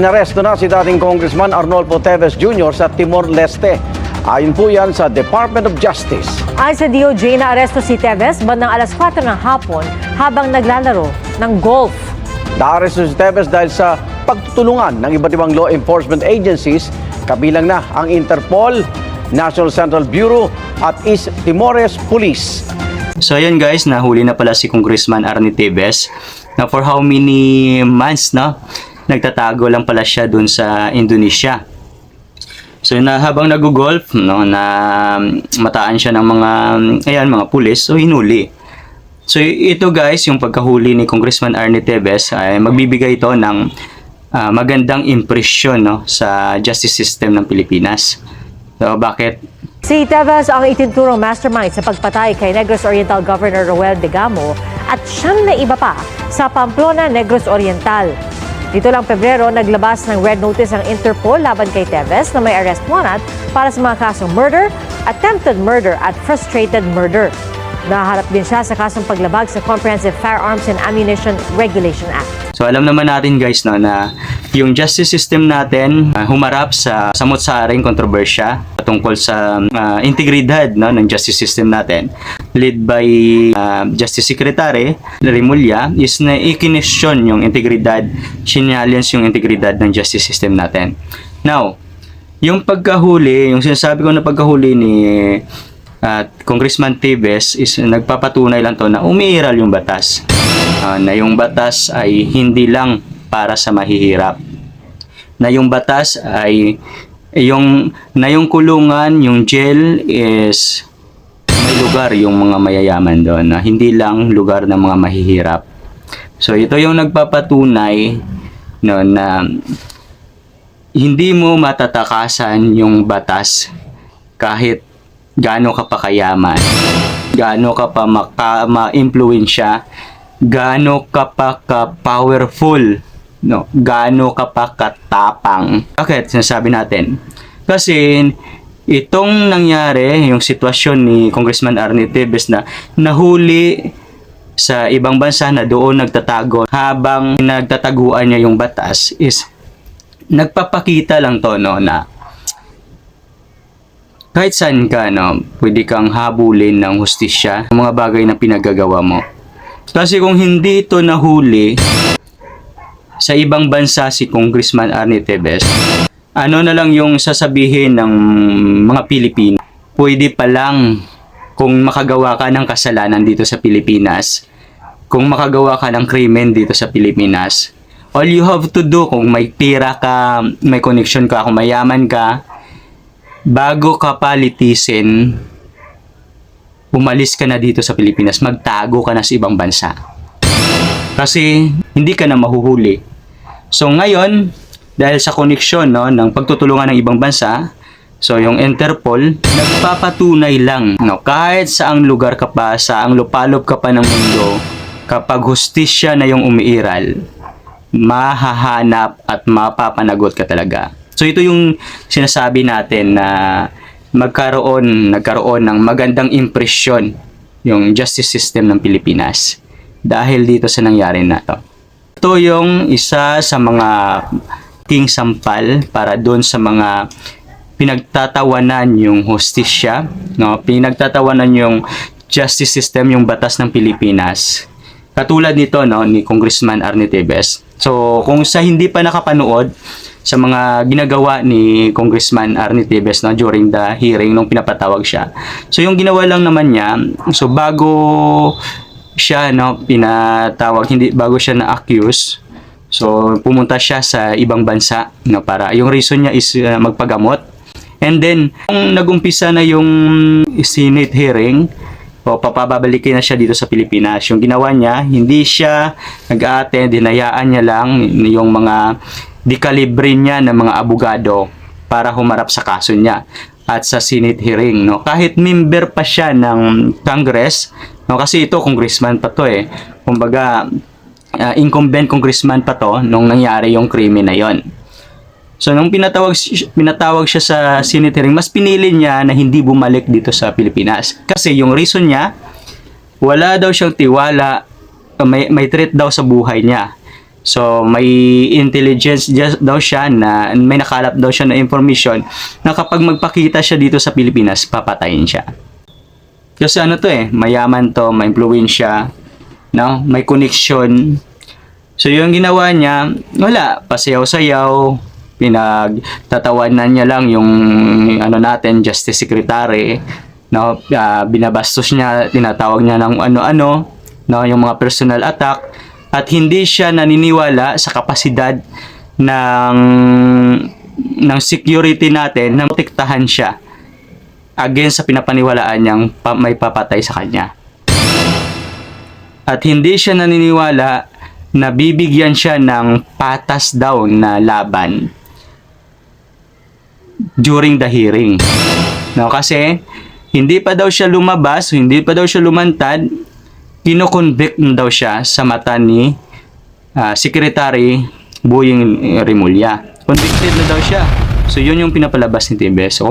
Naresto na si dating Congressman Arnolfo Teves Jr. sa Timor-Leste. Ayon po yan sa Department of Justice. Ayon sa DOJ, naaresto si Teves bandang alas 4 ng hapon habang naglalaro ng golf. Naaresto si Teves dahil sa pagtutulungan ng iba't ibang law enforcement agencies, kabilang na ang Interpol, National Central Bureau at East Timores Police. So ayun guys, nahuli na pala si Congressman Arnie Tevez na for how many months no? Nagtatago lang pala siya dun sa Indonesia. So na habang nag-golf no na mataan siya ng mga ayan mga pulis so hinuli. So ito guys, yung pagkahuli ni Congressman Arnie Tevez ay magbibigay ito ng ah, magandang impresyon no sa justice system ng Pilipinas. So bakit Si Teves ang itinturong mastermind sa pagpatay kay Negros Oriental Governor Roel Degamo at siyam na iba pa sa Pamplona, Negros Oriental. Dito lang Pebrero, naglabas ng red notice ang Interpol laban kay Teves na may arrest warrant para sa mga kasong murder, attempted murder at frustrated murder. Naharap din siya sa kasong paglabag sa Comprehensive Firearms and Ammunition Regulation Act. So alam naman natin guys no na yung justice system natin uh, humarap sa samot-saring kontrobersya tungkol sa uh, integridad no ng justice system natin led by uh, Justice Secretary Rimulya is na ikinesyon yung integridad, challenge yung integridad ng justice system natin. Now, yung pagkahuli, yung sinasabi ko na pagkahuli ni at Congressman Tevez is nagpapatunay lang to na umiiral yung batas. Ah, na yung batas ay hindi lang para sa mahihirap. Na yung batas ay yung na yung kulungan, yung jail is may lugar yung mga mayayaman doon na hindi lang lugar ng mga mahihirap. So ito yung nagpapatunay no na hindi mo matatakasan yung batas kahit gaano ka pa kayaman, gaano ka pa maka, ma-impluensya, gaano ka pa ka-powerful, no? gaano ka pa katapang. Bakit sinasabi natin? Kasi itong nangyari, yung sitwasyon ni Congressman Arnie Tevez na nahuli sa ibang bansa na doon nagtatago habang nagtataguan niya yung batas is nagpapakita lang to no na kahit saan ka, no, pwede kang habulin ng hustisya ng mga bagay na pinagagawa mo. Kasi kung hindi ito nahuli sa ibang bansa si Congressman Arnie Tevez, ano na lang yung sasabihin ng mga Pilipino? Pwede pa lang kung makagawa ka ng kasalanan dito sa Pilipinas, kung makagawa ka ng krimen dito sa Pilipinas, all you have to do kung may pira ka, may connection ka, kung mayaman ka, bago ka pa litisin, umalis ka na dito sa Pilipinas, magtago ka na sa ibang bansa. Kasi hindi ka na mahuhuli. So ngayon, dahil sa koneksyon no, ng pagtutulungan ng ibang bansa, so yung Interpol, nagpapatunay lang, no, kahit saang lugar ka pa, saang lupalop ka pa ng mundo, kapag hustisya na yung umiiral, mahahanap at mapapanagot ka talaga. So ito yung sinasabi natin na magkaroon, nagkaroon ng magandang impresyon yung justice system ng Pilipinas dahil dito sa nangyari na to. Ito yung isa sa mga king sampal para doon sa mga pinagtatawanan yung hostisya, no? pinagtatawanan yung justice system, yung batas ng Pilipinas. Katulad nito no ni Congressman Arnie Tevez. So kung sa hindi pa nakapanood sa mga ginagawa ni Congressman Arnie Tevez no during the hearing nung pinapatawag siya. So yung ginawa lang naman niya, so bago siya no pinatawag hindi bago siya na accuse So pumunta siya sa ibang bansa no para yung reason niya is uh, magpagamot. And then kung nagumpisa na yung Senate hearing, o papababalikin na siya dito sa Pilipinas. Yung ginawa niya, hindi siya nag-attend, dinayaan niya lang yung mga dikalibre niya ng mga abogado para humarap sa kaso niya at sa Senate hearing no? Kahit member pa siya ng Congress no? Kasi ito congressman pa to eh. Kumbaga uh, incumbent congressman pa to nung nangyari yung krimen na yon. So nung pinatawag pinatawag siya sa Senate hearing, mas pinili niya na hindi bumalik dito sa Pilipinas. Kasi yung reason niya, wala daw siyang tiwala, may may threat daw sa buhay niya So, may intelligence daw siya na may nakalap daw siya na information na kapag magpakita siya dito sa Pilipinas, papatayin siya. Kasi ano to eh, mayaman to, may impluensya, no? may connection. So, yung ginawa niya, wala, pasayaw-sayaw, pinagtatawanan niya lang yung ano natin, Justice Secretary, no? Ah, binabastos niya, tinatawag niya ng ano-ano, no? yung mga personal attack, at hindi siya naniniwala sa kapasidad ng ng security natin na protektahan siya against sa pinapaniwalaan niyang pa- may papatay sa kanya. At hindi siya naniniwala na bibigyan siya ng patas daw na laban during the hearing. No, kasi hindi pa daw siya lumabas, hindi pa daw siya lumantad, kinoconvict na daw siya sa mata ni ah, Secretary Boying Remulla. Convicted na daw siya. So yun yung pinapalabas ni TBS. So,